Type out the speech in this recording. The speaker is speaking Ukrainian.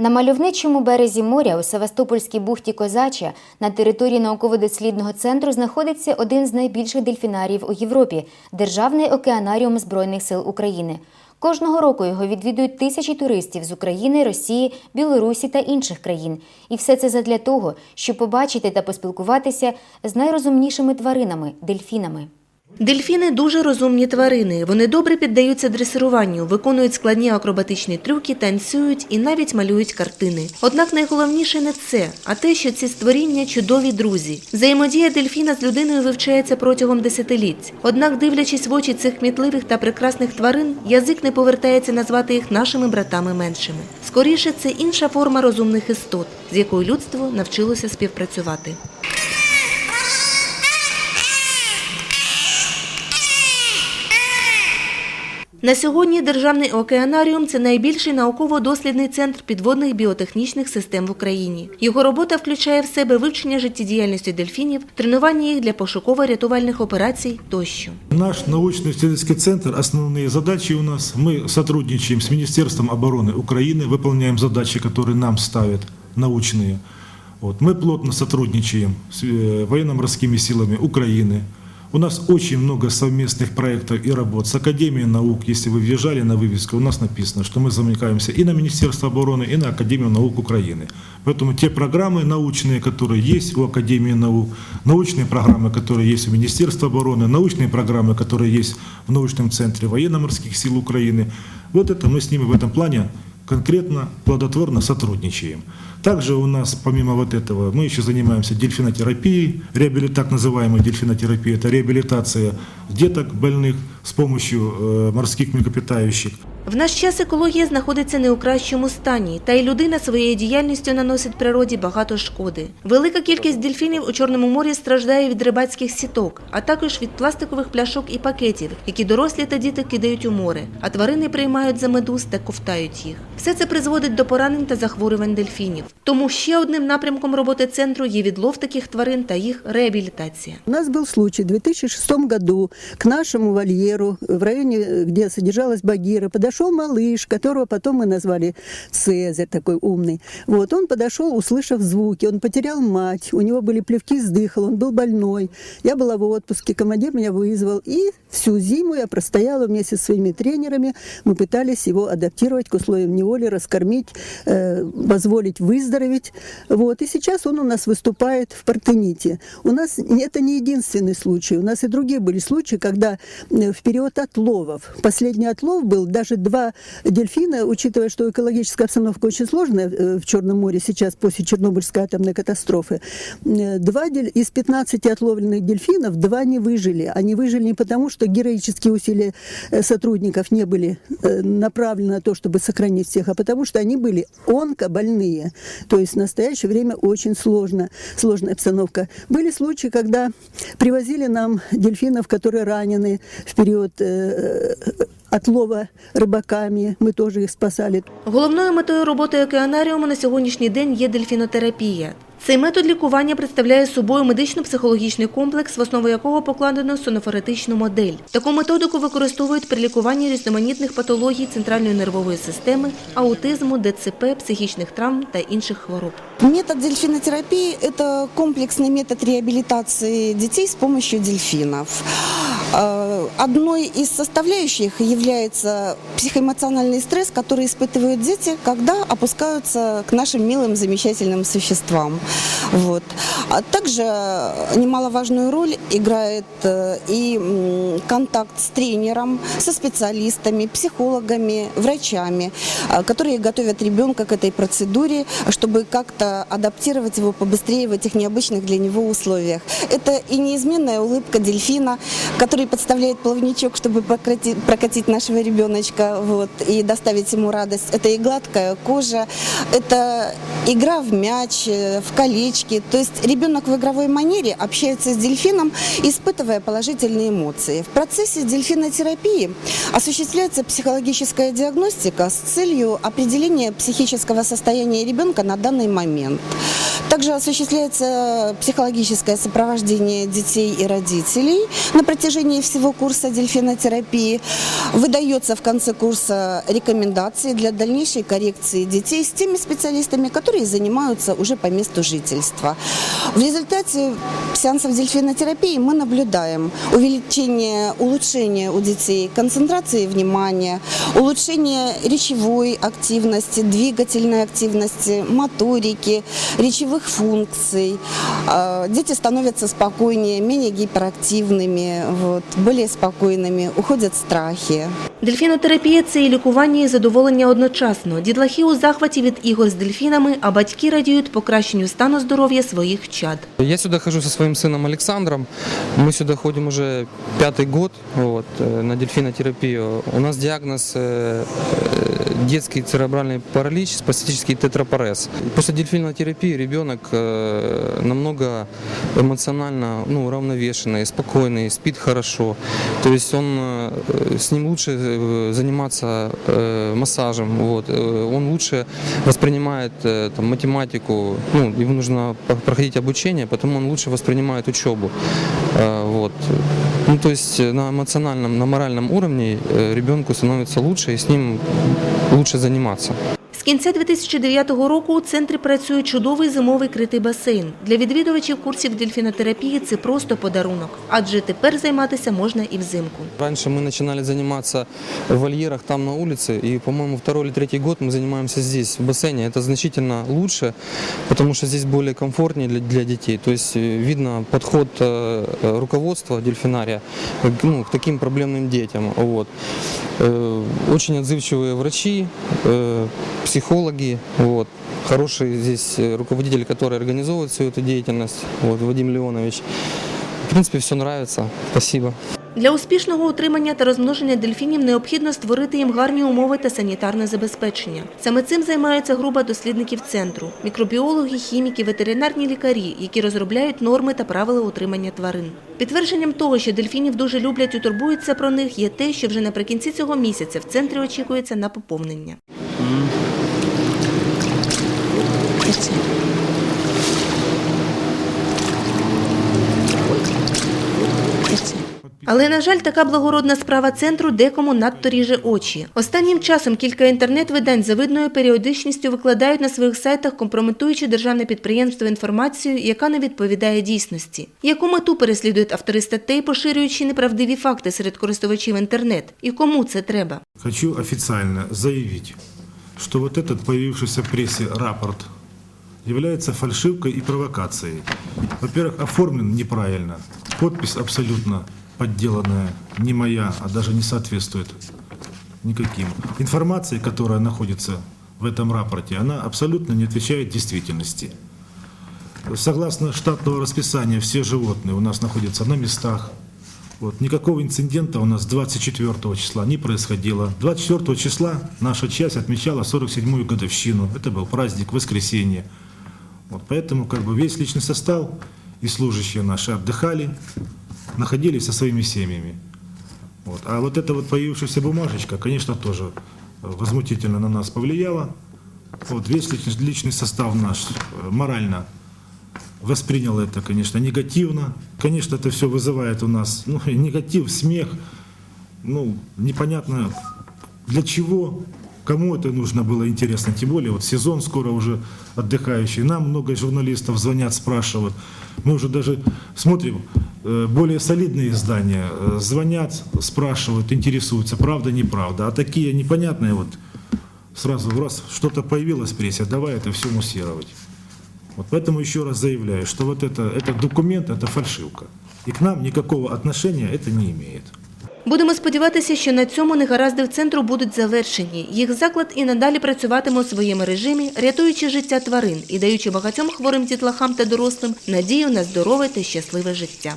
На мальовничому березі моря у Севастопольській бухті Козача на території науково-дослідного центру знаходиться один з найбільших дельфінаріїв у Європі Державний океанаріум Збройних сил України. Кожного року його відвідують тисячі туристів з України, Росії, Білорусі та інших країн. І все це задля того, щоб побачити та поспілкуватися з найрозумнішими тваринами дельфінами. Дельфіни дуже розумні тварини. Вони добре піддаються дресируванню, виконують складні акробатичні трюки, танцюють і навіть малюють картини. Однак найголовніше не це, а те, що ці створіння чудові друзі. Взаємодія дельфіна з людиною вивчається протягом десятиліть. Однак, дивлячись в очі цих кмітливих та прекрасних тварин, язик не повертається назвати їх нашими братами меншими. Скоріше, це інша форма розумних істот, з якою людство навчилося співпрацювати. На сьогодні Державний океанаріум це найбільший науково-дослідний центр підводних біотехнічних систем в Україні. Його робота включає в себе вивчення життєдіяльності дельфінів, тренування їх для пошуково-рятувальних операцій тощо. Наш научно-исследовательский центр, основные задачи у нас, мы сотрудничаем с Министерством обороны Украины, выполняем задачи, которые нам ставят научные. Вот. Мы плотно сотрудничаем с э, военно-морскими силами Украины. У нас очень много совместных проектов и работ с Академией наук. Если вы въезжали на вывеску, у нас написано, что мы замыкаемся и на Министерство обороны, и на Академию наук Украины. Поэтому те программы научные, которые есть у Академии наук, научные программы, которые есть у Министерства обороны, научные программы, которые есть в научном центре военно-морских сил Украины, вот это мы с ними в этом плане конкретно, плодотворно сотрудничаем. Также у нас, помимо вот этого, мы еще занимаемся дельфинотерапией, реабилит, так называемой дельфинотерапией, это реабилитация деток больных с помощью э, морских млекопитающих. В наш час екологія знаходиться не у кращому стані, та й людина своєю діяльністю наносить природі багато шкоди. Велика кількість дельфінів у Чорному морі страждає від рибацьких сіток, а також від пластикових пляшок і пакетів, які дорослі та діти кидають у море, а тварини приймають за медуз та ковтають їх. Все це призводить до поранень та захворювань дельфінів. Тому ще одним напрямком роботи центру є відлов таких тварин та їх реабілітація. У нас был случай в 2006 году к нашему вольеру в районе, где содержалась Багира, подошел малыш, которого потом мы назвали Цезарь, такой умный. Вот, он подошел, услышав звуки, он потерял мать, у него были плевки с дыхала, он был больной. Я была в отпуске, командир меня вызвал, и всю зиму я простояла вместе со своими тренерами, мы пытались его адаптировать к условиям неволи, раскормить, э, позволить выздороветь. Вот, и сейчас он у нас выступает в Партените. У нас это не единственный случай, у нас и другие были случаи, когда э, в период отловов, последний отлов был, даже два дельфина, учитывая, что экологическая обстановка очень сложная э, в Черном море сейчас после Чернобыльской атомной катастрофы, э, два дель- из 15 отловленных дельфинов, два не выжили. Они выжили не потому, что героические усилия э, сотрудников не были направлены на то, чтобы сохранить всех, а потому что они были онкобольные. То есть в настоящее время очень сложно, сложная обстановка. Были случаи, когда привозили нам дельфинов, которые ранены в период э, отлова рыбаками. Мы тоже их спасали. Головною метою роботи океанаріуму на сьогоднішній день є дельфінотерапія. Цей метод лікування представляє собою медично-психологічний комплекс, в основу якого покладено сонофоретичну модель. Таку методику використовують при лікуванні різноманітних патологій центральної нервової системи, аутизму, ДЦП, психічних травм та інших хвороб. Метод дельфинотерапии – это комплексный метод реабилитации детей с помощью дельфинов. Э, Одной из составляющих является психоэмоциональный стресс, который испытывают дети, когда опускаются к нашим милым, замечательным существам. Вот. А также немаловажную роль играет э, и контакт с тренером, со специалистами, психологами, врачами, э, которые готовят ребенка к этой процедуре, чтобы как-то адаптировать его побыстрее в этих необычных для него условиях. Это и неизменная улыбка дельфина, который подставляет плавничок, чтобы прокатить, прокатить нашего ребеночка вот, и доставить ему радость. Это и гладкая кожа, это игра в мяч, э, в колечки. То есть ребенок ребенок в игровой манере общается с дельфином, испытывая положительные эмоции. В процессе дельфинотерапии осуществляется психологическая диагностика с целью определения психического состояния ребенка на данный момент. Также осуществляется психологическое сопровождение детей и родителей на протяжении всего курса дельфинотерапии. Выдается в конце курса рекомендации для дальнейшей коррекции детей с теми специалистами, которые занимаются уже по месту жительства. В результате сеансов дельфинотерапии мы наблюдаем увеличение, улучшение у детей концентрации внимания, улучшение речевой активности, двигательной активности, моторики, речевых функций. А, Дети становятся спокойнее, менее гиперактивными, вот, более спокойными, уходят страхи. Дельфінотерапія – це і лікування, і задоволення одночасно. Дітлахи у захваті від ігор з дельфінами, а батьки радіють покращенню стану здоров'я своїх чад. Я сюда хожу со своим сыном Александром. Мы сюда ходим уже пятый год вот, э, на дельфинотерапию. У нас диагноз э, э, детский церебральный паралич, спастический тетрапорез. После дельфинотерапии ребенок э, намного эмоционально ну, уравновешенный, спокойный, спит хорошо. То есть он, э, с ним лучше э, заниматься массажем, вот. Он лучше воспринимает там, математику, ну, ему нужно проходить обучение, потом он лучше воспринимает учебу. Вот. Ну, то есть на эмоциональном, на моральном уровне ребенку становится лучше и с ним лучше заниматься. З кінця 2009 року у центрі працює чудовий зимовий критий басейн. Для відвідувачів курсів дельфінотерапії це просто подарунок, адже тепер займатися можна і взимку. Раньше мы начинали заниматься в вольерах там на улице, и, по-моему, второй или третий год мы занимаемся здесь, в бассейне. Это значительно лучше, потому что здесь более комфортнее для, для детей. То есть э, видно подход э, э, руководства дельфинария к, ну, к таким проблемным детям. Вот. Э, Очень отзывчивые врачи, э, психологи, вот. хороший здесь э, руководитель, который организовывает всю эту деятельность, вот, Вадим Леонович. В принципе, все нравится. Спасибо. Для успішного утримання та розмноження дельфінів необхідно створити їм гарні умови та санітарне забезпечення. Саме цим займається група дослідників центру – мікробіологи, хіміки, ветеринарні лікарі, які розробляють норми та правила утримання тварин. Підтвердженням того, що дельфінів дуже люблять і турбуються про них, є те, що вже наприкінці цього місяця в центрі очікується на поповнення. Але, на жаль, така благородна справа центру декому надто ріже очі. Останнім часом кілька інтернет-видань за видною періодичністю викладають на своїх сайтах, компрометуючи державне підприємство інформацію, яка не відповідає дійсності. Яку мету переслідують автори статей, поширюючи неправдиві факти серед користувачів інтернет? І кому це треба? Хочу официально заявить, что вот этот появившийся в прессе рапорт является фальшивкой и провокацией. Во-первых, оформлен неправильно, подпись абсолютно подделанная, не моя, а даже не соответствует никаким. Информация, которая находится в этом рапорте, она абсолютно не отвечает действительности. Согласно штатного расписания, все животные у нас находятся на местах. Вот, никакого инцидента у нас 24 числа не происходило. 24 числа наша часть отмечала 47-ю годовщину. Это был праздник, воскресенье. Вот, поэтому как бы весь личный состав и служащие наши отдыхали, находились со своими семьями. Вот. А вот эта вот появившаяся бумажечка, конечно, тоже возмутительно на нас повлияла. Вот весь личный, личный состав наш э, морально воспринял это, конечно, негативно. Конечно, это все вызывает у нас ну, негатив, смех. Ну, непонятно для чего, кому это нужно было интересно. Тем более, вот сезон скоро уже отдыхающий. Нам много журналистов звонят, спрашивают. Мы уже даже смотрим, э, более солидные издания э, звонят, спрашивают, интересуются, правда, неправда. А такие непонятные вот, сразу раз что-то появилось в прессе, давай это все муссировать. Вот поэтому еще раз заявляю, что вот это, этот документ – это фальшивка. И к нам никакого отношения это не имеет. Будемо сподіватися, що на цьому негаразди в центру будуть завершені. Їх заклад і надалі працюватиме у своєму режимі, рятуючи життя тварин і даючи багатьом хворим дітлахам та дорослим надію на здорове та щасливе життя.